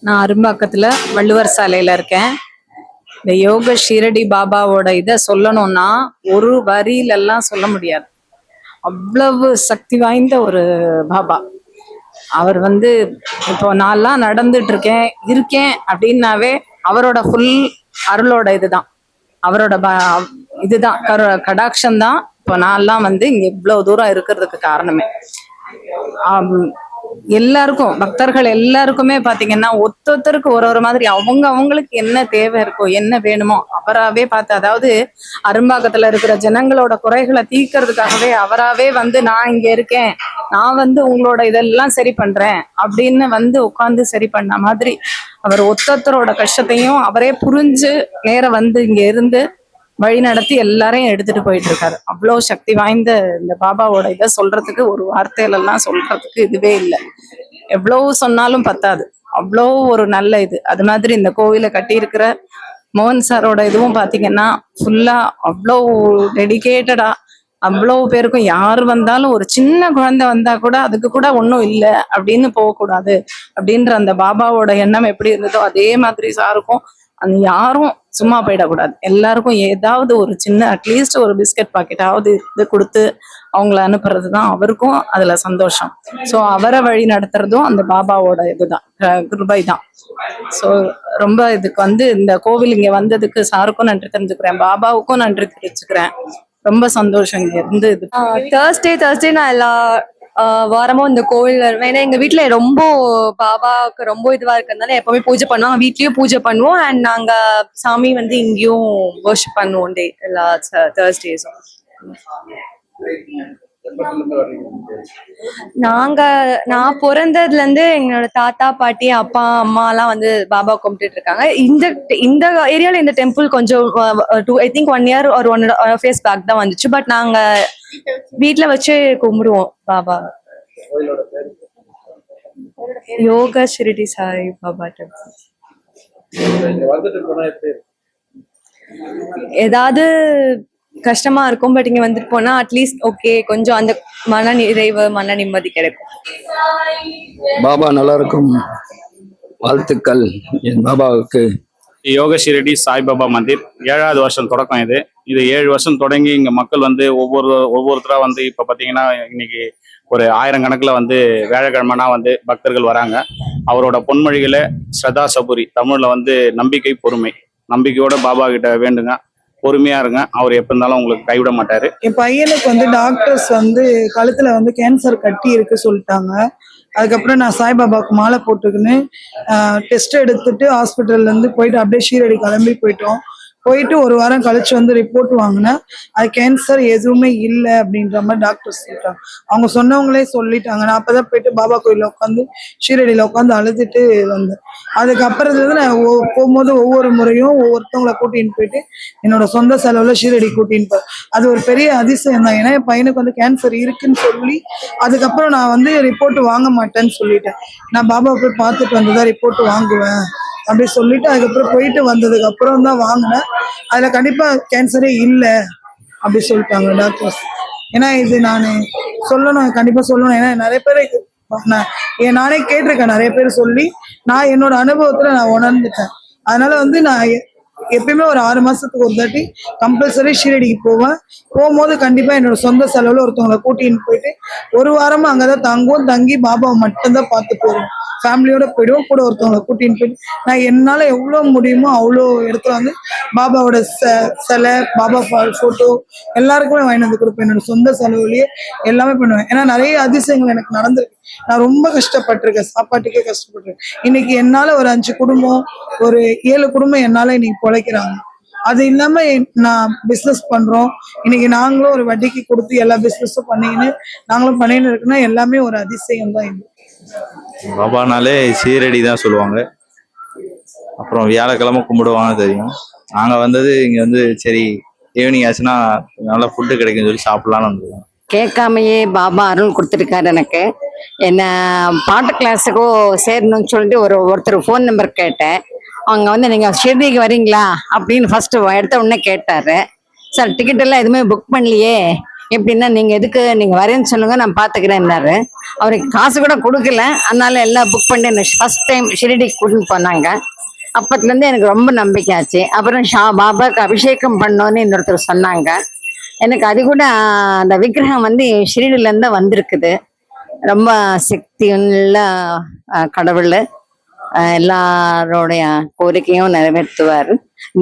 நான் அரும்பாக்கத்துல வள்ளுவர் சாலையில இருக்கேன். இந்த யோக ஷீரடி பாபாவோட இதை சொல்லணும்னா ஒரு வரியிலெல்லாம் சொல்ல முடியாது. அவ்வளவு சக்தி வாய்ந்த ஒரு பாபா. அவர் வந்து இப்போ நான்லாம் நடந்துட்டு இருக்கேன் இருக்கேன் அப்படின்னாவே அவரோட ஃபுல் அருளோட இதுதான். அவரோட ப- இதுதான். கரு கடாட்சம் தான் இப்போ நான்லாம் வந்து இங்க இவ்வளவு தூரம் இருக்கிறதுக்கு காரணமே. எல்லாருக்கும் பக்தர்கள் எல்லாருக்குமே பாத்தீங்கன்னா ஒத்தொத்தருக்கு ஒரு ஒரு மாதிரி அவங்க அவங்களுக்கு என்ன தேவை இருக்கோ என்ன வேணுமோ அவராவே பார்த்து அதாவது அரும்பாக்கத்துல இருக்கிற ஜனங்களோட குறைகளை தீர்க்கறதுக்காகவே அவராவே வந்து நான் இங்க இருக்கேன். நான் வந்து உங்களோட இதெல்லாம் சரி பண்றேன். அப்படின்னு வந்து உட்கார்ந்து சரி பண்ண மாதிரி அவர் ஒத்தொத்தரோட கஷ்டத்தையும் அவரே புரிஞ்சு நேரம் வந்து இங்க இருந்து வழி நடத்தி எல்லாரையும் எடுத்துட்டு போயிட்டு இருக்காரு அவ்வளோ சக்தி வாய்ந்த இந்த பாபாவோட இதை சொல்றதுக்கு ஒரு வார்த்தையில எல்லாம் சொல்றதுக்கு இதுவே இல்லை. எவ்வளவு சொன்னாலும் பத்தாது. அவ்வளோ ஒரு நல்ல இது. அது மாதிரி இந்த கோவிலை கட்டியிருக்கிற மோகன் சாரோட இதுவும் பாத்தீங்கன்னா ஃபுல்லா அவ்வளோ டெடிகேட்டடா அவ்வளோ பேருக்கும் யார் வந்தாலும் ஒரு சின்ன குழந்தை வந்தா கூட அதுக்கு கூட ஒன்றும் இல்லை அப்படின்னு போகக்கூடாது. அப்படின்ற அந்த பாபாவோட எண்ணம் எப்படி இருந்ததோ அதே மாதிரி சாருக்கும் அந்த யாரும் சும்மா போயிடக்கூடாது. எல்லாருக்கும் ஏதாவது ஒரு சின்ன அட்லீஸ்ட் ஒரு பிஸ்கட் பாக்கெட்டாவது இது கொடுத்து அவங்கள அனுப்புறது தான் அவருக்கும் அதுல சந்தோஷம். ஸோ அவரை வழி நடத்துறதும் அந்த பாபாவோட இதுதான். கிருபை தான் ஸோ ரொம்ப இதுக்கு வந்து இந்த கோவில் இங்க வந்ததுக்கு சாருக்கும் நன்றி தெரிஞ்சுக்கிறேன் பாபாவுக்கும் நன்றி தெரிவிச்சுக்கிறேன். ரொம்ப சந்தோஷம் இங்க இருந்து இது. தேர்ஸ்டே தேர்ஸ்டே நான் எல்லா வாரமும் இந்த கோவில் வருவேன். ஏன்னா எங்க வீட்டுல ரொம்ப பாபாவுக்கு ரொம்ப இதுவா இருக்கிறதுனால எப்பவுமே பூஜை பண்ணுவோம் வீட்லயும் பூஜை பண்ணுவோம். அண்ட் நாங்க சாமி வந்து இங்கேயும் வர்ஷிப் பண்ணுவோம் டே எல்லா தேர்ஸ்டேஸும் நாங்க நான் பிறந்ததுல இருந்து எங்களோட தாத்தா பாட்டி அப்பா அம்மா எல்லாம் வந்து பாபா கும்பிட்டுட்டு இருக்காங்க. இந்த இந்த ஏரியால இந்த டெம்பிள் கொஞ்சம் two I think one year ஒரு ஒன் ஃபேஸ் பேக் தான் வந்துச்சு. பட் நாங்க வீட்ல வச்சு கும்பிடுவோம். பாபா. யோகா ஷிரடி சாய் பாபா ஏதாவது கஷ்டமா இருக்கும் பட் இங்க வந்துட்டு போனா அட்லீஸ்ட் ஓகே கொஞ்சம் அந்த மன நிறைவு மன நிம்மதி கிடைக்கும். பாபா நல்லா இருக்கும். வாழ்த்துக்கள். என் பாபாவுக்கு யோக ஷிரடி சாய்பாபா மந்திர். ஏழாவது வருஷம் தொடக்கம் இது. இது ஏழு வருஷம் தொடங்கி இங்க மக்கள் வந்து ஒவ்வொரு ஒவ்வொருத்தரா வந்து இப்ப பாத்தீங்கன்னா இன்னைக்கு ஒரு ஆயிரம் கணக்கில் வந்து வேலைக்கிழமைனா வந்து பக்தர்கள் வராங்க. அவரோட பொன்மொழிகளை ஸ்ரதா சபுரி. தமிழ்ல வந்து நம்பிக்கை பொறுமை. நம்பிக்கையோட பாபா கிட்ட வேண்டுங்க. பொறுமையா இருங்க. அவர் எப்ப இருந்தாலும் உங்களுக்கு கைவிட மாட்டாரு. என் பையனுக்கு வந்து டாக்டர்ஸ் வந்து கழுத்துல வந்து கேன்சர் கட்டி இருக்கு சொல்லிட்டாங்க. அதுக்கப்புறம் நான் சாய்பாபாவுக்கு மாலை போட்டுக்கின்னு டெஸ்ட் எடுத்துட்டு ஹாஸ்பிட்டல்லேருந்து போயிட்டு அப்படியே ஷீரடி கிளம்பி போயிட்டோம். போயிட்டு ஒரு வாரம் கழிச்சு வந்து ரிப்போர்ட் வாங்கினேன் அது கேன்சர் எதுவுமே இல்லை அப்படின்ற மாதிரி டாக்டர் சொல்லிட்டாங்க அவங்க சொன்னவங்களே சொல்லிட்டாங்க. நான் அப்பதான் போயிட்டு பாபா கோயிலில் உட்காந்து ஷீரடியில உட்காந்து அழுதுட்டு வந்தேன். அதுக்கப்புறத்துல நான் போகும்போது ஒவ்வொரு முறையும் ஒவ்வொருத்தவங்களை கூட்டின்னு போயிட்டு என்னோட சொந்த செலவுல ஷீரடி கூட்டின்னு போ அது ஒரு பெரிய அதிசயம் தான். ஏன்னா என் பையனுக்கு வந்து கேன்சர் இருக்குன்னு சொல்லி அதுக்கப்புறம் நான் வந்து ரிப்போர்ட் வாங்க மாட்டேன்னு சொல்லிட்டேன். நான் பாபா போய் பார்த்துட்டு வந்ததா ரிப்போர்ட் வாங்குவேன். அப்படி சொல்லிட்டு அதுக்கப்புறம் போயிட்டு வந்ததுக்கு அப்புறம் தான் வாங்கினேன். அதில் கண்டிப்பாக கேன்சரே இல்லை அப்படி சொல்லிட்டாங்க டாக்டர்ஸ் ஏன்னா இது நான் சொல்லணும் கண்டிப்பாக சொல்லணும். ஏன்னா நிறைய பேர் இது- நான் ஏன் நானே கேட்டிருக்கேன் நிறைய பேர் சொல்லி நான் என்னோட அனுபவத்தில் நான் உணர்ந்துட்டேன். அதனால வந்து நான் எ- எப்பயுமே ஒரு ஆறு மாசத்துக்கு ஒரு தாட்டி கம்பல்சரி ஷீரடிக்கு போவேன். போகும்போது கண்டிப்பா என்னோட சொந்த செலவுல ஒருத்தவங்களை கூட்டின்னு போயிட்டு ஒரு வாரமா அங்கதான் தங்குவோம். தங்கி பாபாவை மட்டும்தான் பார்த்து போறோம் ஃபேமிலியோட போயிடுவோம். கூட ஒருத்தவங்களை கூட்டின்னு போயிட்டு நான் என்னால் எவ்வளோ முடியுமோ அவ்வளோ இடத்துல வந்து பாபாவோட ச சிலை பாபா ஃபோட்டோ எல்லாருக்குமே வாங்கிட்டு வந்து கொடுப்பேன். என்னோட சொந்த செலவுலேயே எல்லாமே பண்ணுவேன். ஏன்னா நிறைய அதிசயங்கள் எனக்கு நடந்திருக்கு. நான் ரொம்ப கஷ்டப்பட்டிருக்கேன். சாப்பாட்டுக்கே கஷ்டப்பட்டிருக்கேன். இன்னைக்கு என்னால் ஒரு அஞ்சு குடும்பம் ஒரு ஏழு குடும்பம் என்னால் இன்னைக்கு பிழைக்கிறாங்க. அது இல்லாம நான் பிஸ்னஸ் பண்றோம். இன்னைக்கு நாங்களும் ஒரு வட்டிக்கு கொடுத்து எல்லா பிஸ்னஸும் பண்ணிக்கின்னு நாங்களும் பண்ணின்னு இருக்குன்னா எல்லாமே ஒரு அதிசயம் தான் இது. பாபானாலே சீரடி தான் சொல்லுவாங்க. அப்புறம் வியாழக்கிழமை கும்பிடுவாங்க தெரியும். நாங்கள் வந்தது இங்கே வந்து சரி ஈவினிங் ஆச்சுன்னா நல்லா ஃபுட்டு கிடைக்கும்னு சொல்லி சாப்பிட்லான்னு வந்துருக்கோம். கேட்காமையே பாபா அருள் கொடுத்துருக்காரு எனக்கு. என்ன பாட்டு கிளாஸுக்கோ சேரணும்னு சொல்லிட்டு ஒரு ஒருத்தர் ஃபோன் நம்பர் கேட்டேன். அவங்க வந்து நீங்கள் ஷிர்டிக்கு வரீங்களா? அப்படின்னு ஃபர்ஸ்ட் எடுத்த உடனே கேட்டாரு. சார் டிக்கெட் எல்லாம் எதுவுமே புக் பண்ணலையே. எப்படின்னா நீங்க எதுக்கு நீங்க வரேன்னு சொல்லுங்க நான் பாத்துக்கிறேன்னாரு அவருக்கு காசு கூட கொடுக்கல. அதனால எல்லாம் புக் பண்ணி என்ன ஃபர்ஸ்ட் டைம் ஷிரடிக்கு கூட்டின்னு போனாங்க. அப்பத்துல இருந்து எனக்கு ரொம்ப நம்பிக்கை ஆச்சு. அப்புறம் ஷா பாபாக்கு அபிஷேகம் பண்ணோன்னு இன்னொருத்தர் சொன்னாங்க. எனக்கு அது கூட அந்த விக்கிரகம் வந்து ஷிரடில தான் வந்திருக்குது. ரொம்ப சக்தி உள்ள கடவுள். எல்லாரோடைய கோரிக்கையும் நிறைவேற்றுவார்.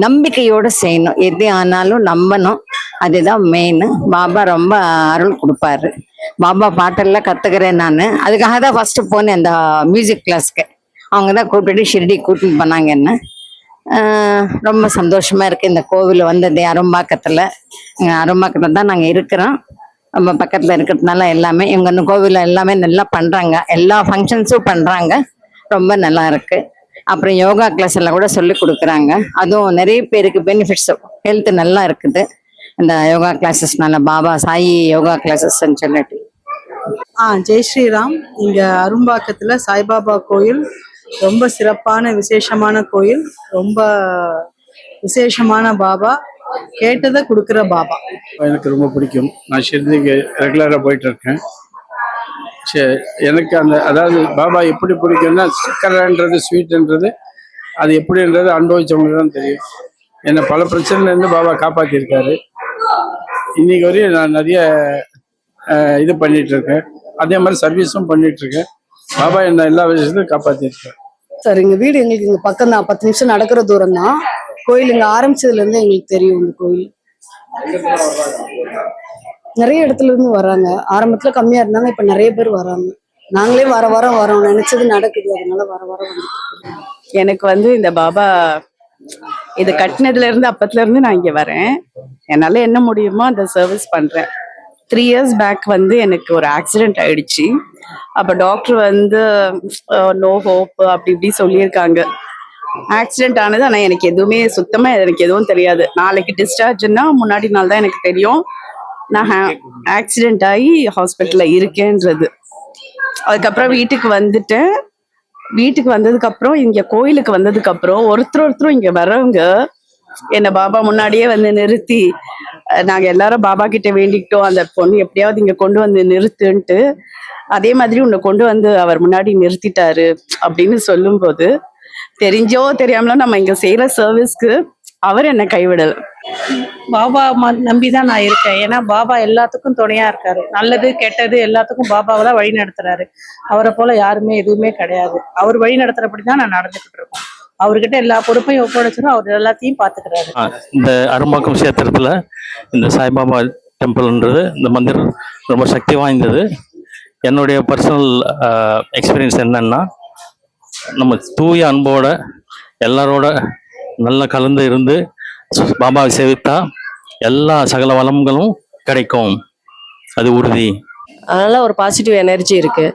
நம்பிக்கையோட செய்யணும். எது ஆனாலும் நம்பணும். அதுதான் மெயின் பாபா ரொம்ப அருள் கொடுப்பாரு. பாபா பாட்டெல்லாம் கத்துக்கிறேன் நான். அதுக்காக தான் ஃபர்ஸ்ட் போனேன் அந்த மியூசிக் கிளாஸ்க்கு அவங்க தான் கூப்பிட்டு ஷிர்டி கூட்டிட்டு பண்ணாங்க என்ன. ரொம்ப சந்தோஷமா இருக்கு. இந்த கோவில் வந்தது அரும்பாக்கத்துல. அரும்பாக்கத்துல தான் நாங்க இருக்கிறோம். நம்ம பக்கத்துல இருக்கிறதுனால எல்லாமே இவங்க இந்த கோவில எல்லாமே நல்லா பண்றாங்க. எல்லா ஃபங்க்ஷன்ஸும் பண்றாங்க. ரொம்ப நல்லா இருக்கு. அப்புறம் யோகா கிளாஸ் எல்லாம் கூட சொல்லி கொடுக்குறாங்க. அதுவும் நிறைய பேருக்கு பெனிஃபிட்ஸ் ஹெல்த் நல்லா இருக்குது. இந்த யோகா கிளாஸஸ்னால பாபா சாயி யோகா கிளாஸஸ்ன்னு சொல்லிட்டு. ஆ ஜெய் ஸ்ரீராம். இங்க அரும்பாக்கத்துல சாய்பாபா கோயில். ரொம்ப சிறப்பான விசேஷமான கோயில். ரொம்ப விசேஷமான பாபா. கேட்டதை கொடுக்குற பாபா. எனக்கு ரொம்ப பிடிக்கும். நான் ஷிர்திக்கு ரெகுலராக போயிட்டு இருக்கேன். சரி எனக்கு அந்த அதாவது பாபா எப்படி பிடிக்கும்னா சக்கரைன்றது ஸ்வீட்ன்றது அது எப்படின்றது அனுபவிச்சவங்களுக்கு தான் தெரியும். என்னை பல பிரச்சனைலேருந்து பாபா காப்பாற்றிருக்காரு இன்னைக்கு வரையும் நான் நிறைய இது பண்ணிட்டு இருக்கேன் அதே மாதிரி சர்வீஸும் பண்ணிட்டு இருக்கேன் பாபா என்ன எல்லா விஷயத்தையும் காப்பாற்றிருக்காரு சார் எங்க வீடு எங்களுக்கு இங்கே பக்கம் தான் பத்து நிமிஷம் நடக்கிற தூரம் தான் கோயில் இங்கே ஆரம்பிச்சதுலேருந்து எங்களுக்கு தெரியும் இந்த கோயில். நிறைய இடத்துல இருந்து வராங்க. ஆரம்பத்துல கம்மியா இருந்தாங்க இப்ப நிறைய பேர் வராங்க. நாங்களே வர வர வரோம். நினைச்சது நடக்குது. அதனால வர வர எனக்கு வந்து இந்த பாபா இது கட்டினதுல இருந்து அப்பத்துல இருந்து நான் இங்க வரேன். என்னால என்ன முடியுமோ அந்த சர்வீஸ் பண்றேன். த்ரீ இயர்ஸ் பேக் வந்து எனக்கு ஒரு ஆக்சிடென்ட் ஆயிடுச்சு. அப்ப டாக்டர் வந்து நோ ஹோப் அப்படி இப்படி சொல்லியிருக்காங்க. ஆக்சிடென்ட் ஆனது ஆனா எனக்கு எதுவுமே சுத்தமா எனக்கு எதுவும் தெரியாது. நாளைக்கு டிஸ்சார்ஜ்னா முன்னாடி நாள் தான் எனக்கு தெரியும். நான் ஆக்சிடென்ட் ஆகி ஹாஸ்பிட்டல்ல இருக்கேன்றது. அதுக்கப்புறம் வீட்டுக்கு வந்துட்டேன். வீட்டுக்கு வந்ததுக்கு அப்புறம் இங்க கோயிலுக்கு வந்ததுக்கு அப்புறம் ஒருத்தர் ஒருத்தரும் இங்க வரவங்க என்ன பாபா முன்னாடியே வந்து நிறுத்தி அஹ், நாங்க எல்லாரும் பாபா கிட்ட வேண்டிக்கிட்டோம். அந்த பொண்ணு எப்படியாவது இங்க கொண்டு வந்து நிறுத்துன்ட்டு அதே மாதிரி உன்னை கொண்டு வந்து அவர் முன்னாடி நிறுத்திட்டாரு அப்படின்னு சொல்லும்போது தெரிஞ்சோ தெரியாமலோ நம்ம இங்க செய்யற சர்வீஸ்க்கு அவர் என்ன கைவிடல. பாபா நம்பி தான் நான் இருக்கேன். ஏன்னா பாபா எல்லாத்துக்கும் துணையா இருக்காரு. நல்லது கெட்டது எல்லாத்துக்கும் பாபாவை தான் வழி நடத்துறாரு. அவரை போல யாருமே எதுவுமே கிடையாது. அவர் வழி நடத்துறபடி தான் நான் நடந்துகிட்டு இருக்கோம். அவர்கிட்ட எல்லா பொறுப்பையும் ஒப்படைச்சிடும் அவர் எல்லாத்தையும் பாத்துக்கிறாரு. இந்த அரும்பாக்கம் கஷேத்திரத்தில் இந்த சாய்பாபா டெம்பிள்ன்றது இந்த மந்திர் ரொம்ப சக்தி வாய்ந்தது. என்னுடைய பர்சனல் எக்ஸ்பீரியன்ஸ் என்னன்னா நம்ம தூய அன்போட எல்லாரோட நல்லா கலந்து இருந்து பாபாவை சேவித்தா எல்லா சகல வளங்களும் கிடைக்கும். அது உறுதி. அதனால ஒரு பாசிட்டிவ் எனர்ஜி இருக்கு.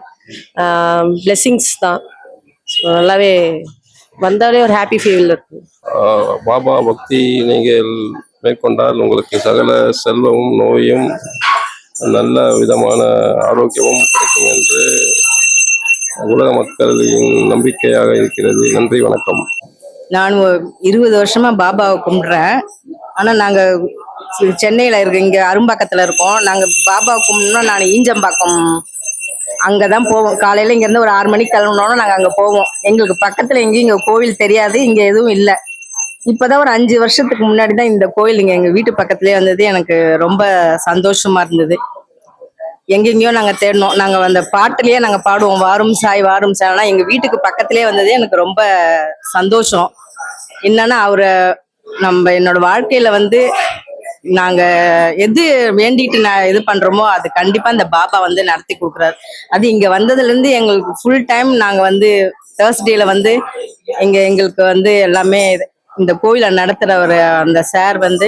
பிளெஸிங்ஸ் தான். நல்லாவே வந்தாலே ஒரு ஹாப்பி ஃபீல் இருக்கு. பாபா பக்தி நீங்கள் மேற்கொண்டால் உங்களுக்கு சகல செல்வமும் நோயும் நல்ல விதமான ஆரோக்கியமும் கிடைக்கும் என்று உலக மக்களின் நம்பிக்கையாக இருக்கிறது. நன்றி வணக்கம். நான் இருபது வருஷமா பாபாவை கும்பிடுறேன். ஆனா நாங்க சென்னையில இருக்க இங்க அரும்பாக்கத்துல இருக்கோம். நாங்க பாபா கும்பிடணும் நான் ஈஞ்சம்பாக்கம் அங்கதான் போவோம். காலையில இங்க இருந்து ஒரு ஆறு மணிக்கு கிளம்புனோம்னா நாங்க அங்க போவோம். எங்களுக்கு பக்கத்துல எங்கேயும் இங்க கோவில் தெரியாது. இங்க எதுவும் இல்லை. இப்பதான் ஒரு அஞ்சு வருஷத்துக்கு முன்னாடி தான் இந்த கோயில் இங்க எங்க வீட்டு பக்கத்துலயே வந்தது. எனக்கு ரொம்ப சந்தோஷமா இருந்தது. எங்கெங்கேயோ நாங்க தேடினோம். நாங்க அந்த பாட்டுலயே நாங்க பாடுவோம். வாரும் சாய் வாரும் சாய் ஆனா எங்க வீட்டுக்கு பக்கத்துலயே வந்ததே எனக்கு ரொம்ப சந்தோஷம். என்னன்னா அவரை நம்ம என்னோட வாழ்க்கையில வந்து நாங்க எது வேண்டிட்டு நான் இது பண்றோமோ அது கண்டிப்பா இந்த பாபா வந்து நடத்தி கொடுக்குறாரு. அது இங்க வந்ததுல இருந்து எங்களுக்கு ஃபுல் டைம் நாங்க வந்து தேர்ஸ்டேல வந்து இங்க எங்களுக்கு வந்து எல்லாமே இந்த கோயிலை நடத்துறவர் அந்த சார் வந்து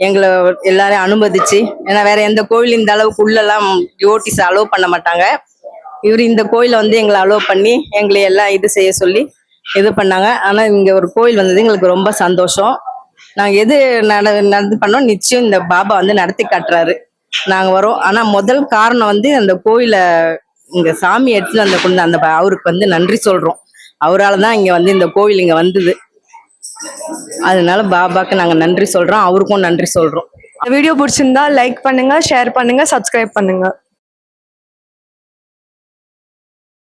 எங்களை எல்லாரையும் அனுமதிச்சு ஏன்னா வேற எந்த கோயில் இந்த அளவுக்கு உள்ளெல்லாம் டிவோட்டிஸ் அலோவ் பண்ண மாட்டாங்க. இவர் இந்த கோயிலை வந்து எங்களை அலோவ் பண்ணி எங்களை எல்லாம் இது செய்ய சொல்லி இது பண்ணாங்க. ஆனா இங்க ஒரு கோயில் வந்தது எங்களுக்கு ரொம்ப சந்தோஷம். நாங்க எது நட நடந்து பண்ணோம் நிச்சயம் இந்த பாபா வந்து நடத்தி காட்டுறாரு. நாங்க வரோம். ஆனா முதல் காரணம் வந்து அந்த கோயிலை இங்க சாமி எடுத்துட்டு அந்த கொண்டு அந்த அவருக்கு வந்து நன்றி சொல்றோம். அவரால் தான் இங்க வந்து இந்த கோயில் இங்க வந்தது. அதனால பாபாக்கு நாங்க நன்றி சொல்றோம். அவருக்கும் நன்றி சொல்றோம். வீடியோ பிடிச்சிருந்தா லைக் பண்ணுங்க ஷேர் பண்ணுங்க சப்ஸ்கிரைப் பண்ணுங்க.